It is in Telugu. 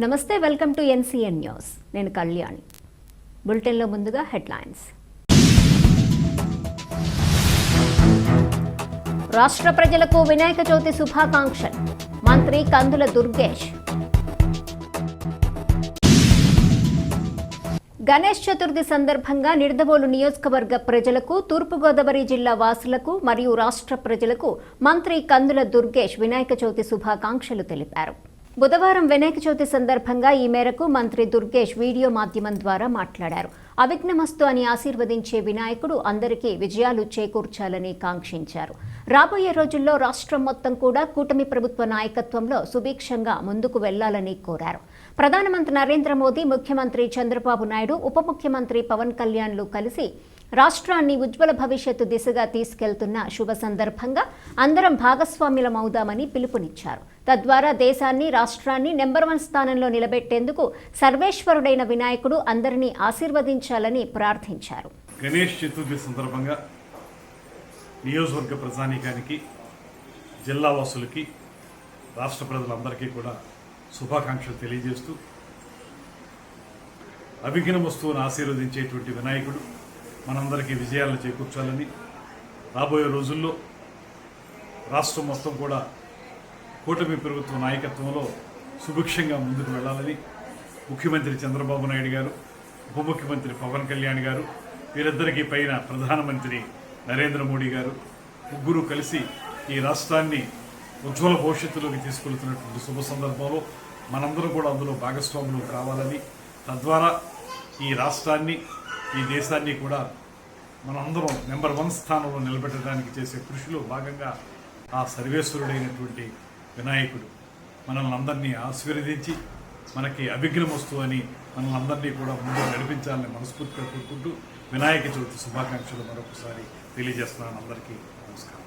నమస్తే వెల్కమ్ టు ఎన్సీఎన్ న్యూస్. నేను కళ్యాణి. బులెటిన్లో ముందుగా హెడ్లైన్స్. రాష్ట్ర ప్రజలకు వినాయక చవితి శుభాకాంక్షలు. మంత్రి కందుల దుర్గేష్. గణేష్ చతుర్థి సందర్భంగా నిడదవోలు నియోజకవర్గ ప్రజలకు తూర్పుగోదావరి జిల్లా వాసులకు మరియు రాష్ట్ర ప్రజలకు మంత్రి కందుల దుర్గేష్ వినాయక చవితి శుభాకాంక్షలు తెలిపారు. బుధవారం వినాయక చవితి సందర్భంగా ఈ మేరకు మంత్రి దుర్గేష్ వీడియో మాధ్యమం ద్వారా మాట్లాడారు. అవిఘ్నమస్తు అని ఆశీర్వదించే వినాయకుడు అందరికీ విజయాలు చేకూర్చాలని కాంక్షించారు. రాబోయే రోజుల్లో రాష్ట్రం మొత్తం కూడా కూటమి ప్రభుత్వ నాయకత్వంలో సుభిక్షంగా ముందుకు వెళ్ళాలని కోరారు. ప్రధానమంత్రి నరేంద్ర మోదీ ముఖ్యమంత్రి చంద్రబాబు నాయుడు ఉప ముఖ్యమంత్రి పవన్ కళ్యాణ్లు కలిసి రాష్ట్రాన్ని ఉజ్వల భవిష్యత్తు దిశగా తీసుకెళ్తున్న శుభ సందర్భంగా అందరం భాగస్వామ్యులమవుదామని పిలుపునిచ్చారు. తద్వారా దేశాన్ని రాష్ట్రాన్ని నెంబర్ వన్ స్థానంలో నిలబెట్టేందుకు సర్వేశ్వరుడైన వినాయకుడు అందరినీ ఆశీర్వదించాలని ప్రార్థించారు. గణేష్ చతుర్థి సందర్భంగా నియోజకవర్గ ప్రజానీకానికి జిల్లా వాసులకి రాష్ట్ర ప్రజలందరికీ కూడా శుభాకాంక్షలు తెలియజేస్తూ అభిఘ్న వస్తువును ఆశీర్వదించేటువంటి వినాయకుడు మనందరికీ విజయాలను చేకూర్చాలని రాబోయే రోజుల్లో రాష్ట్రం మొత్తం కూడా కూటమి ప్రభుత్వ నాయకత్వంలో సుభిక్షంగా ముందుకు వెళ్ళాలని ముఖ్యమంత్రి చంద్రబాబు నాయుడు గారు ఉప ముఖ్యమంత్రి పవన్ కళ్యాణ్ గారు వీరిద్దరికీ పైన ప్రధానమంత్రి నరేంద్ర మోడీ గారు ముగ్గురు కలిసి ఈ రాష్ట్రాన్ని ఉజ్వల భవిష్యత్తులోకి తీసుకెళ్తున్నటువంటి శుభ సందర్భంలో మనందరం కూడా అందులో భాగస్వాములు కావాలని తద్వారా ఈ రాష్ట్రాన్ని ఈ దేశాన్ని కూడా మనందరం నెంబర్ వన్ స్థానంలో నిలబెట్టడానికి చేసే కృషిలో భాగంగా ఆ సర్వేశ్వరుడైనటువంటి వినాయకుడు మనల్ని అందరినీ ఆశీర్వదించి మనకి అభిఘ్నం అని మనల్ని అందరినీ కూడా ముందు నడిపించాలని మనస్ఫూర్తిగా కోరుకుంటూ వినాయక చవితి శుభాకాంక్షలు మరొకసారి తెలియజేస్తున్నాను అందరికీ నమస్కారం.